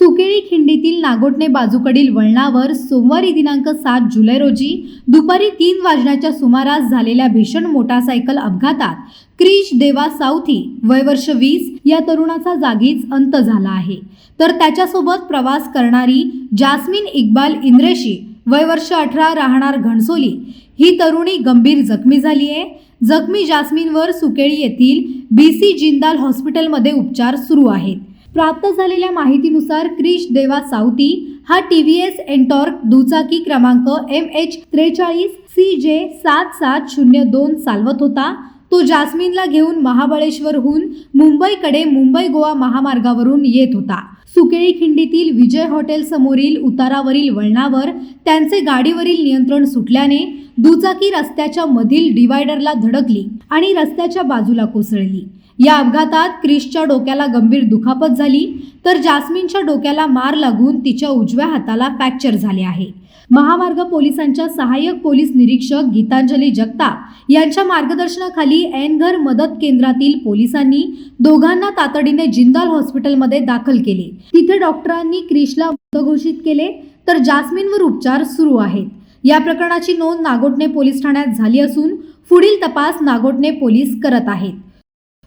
सुकेळी खिंडीतील नागोटणे बाजूकडील वळणावर सोमवारी दिनांक सात जुलै रोजी दुपारी तीन वाजण्याच्या सुमारास झालेल्या भीषण मोटारसायकल अपघातात क्रिश देवा सावथी वय वर्ष वीस या तरुणाचा जागीच अंत झाला आहे. तर त्याच्यासोबत प्रवास करणारी जास्मिन इक्बाल इंद्रेशी वय वर्ष अठरा राहणार घणसोली. ही तरुणी गंभीर जखमी झाली आहे. जखमी जास्मिनवर सुकेळी येथील बी सी जिंदाल हॉस्पिटलमध्ये उपचार सुरू आहेत. प्राप्त झालेल्या माहितीनुसार क्रिश देवा सावती हा टी व्ही एस एन्टॉर्क दुचाकी क्रमांक एम एच त्रेचाळीस सी जे सात सात शून्य दोन चालवत होता. तो जास्मिनला घेऊन महाबळेश्वरहून मुंबईकडे मुंबई गोवा महामार्गावरून येत होता. सुकेळी खिंडीतील विजय हॉटेल समोरील उतारावरील वळणावर त्यांचे गाडीवरील नियंत्रण सुटल्याने दुचाकी रस्त्याच्या मधील डिवायडरला धडकली आणि रस्त्याच्या बाजूला कोसळली. या अपघातात क्रिसच्या डोक्याला गंभीर दुखापत झाली तर जास्मिनच्या डोक्याला मार लागून तिच्या उजव्या हाताला फ्रॅक्चर झाले आहे. महामार्ग पोलिसांच्या सहाय्यक पोलीस निरीक्षक गीतांजली जगताप यांच्या मार्गदर्शनाखाली एनघर मदत केंद्रातील पोलिसांनी दोघांना तातडीने जिंदाल हॉस्पिटलमध्ये दाखल केले. तिथे डॉक्टरांनी क्रिशला मृत घोषित केले तर जास्मिनवर उपचार सुरू आहेत. या प्रकरणाची नोंद नागोटणे पोलीस ठाण्यात झाली असून पुढील तपास नागोटणे पोलीस करत आहेत.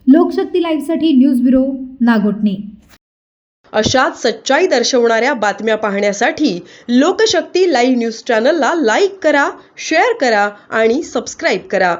लोकशक्ती लाईव्हसाठी न्यूज ब्युरो नागोटणे. अशाच सच्चाई दर्शवणाऱ्या बातम्या पाहण्यासाठी लोकशक्ती लाईव्ह न्यूज चॅनलला लाईक करा शेअर करा आणि सबस्क्राईब करा.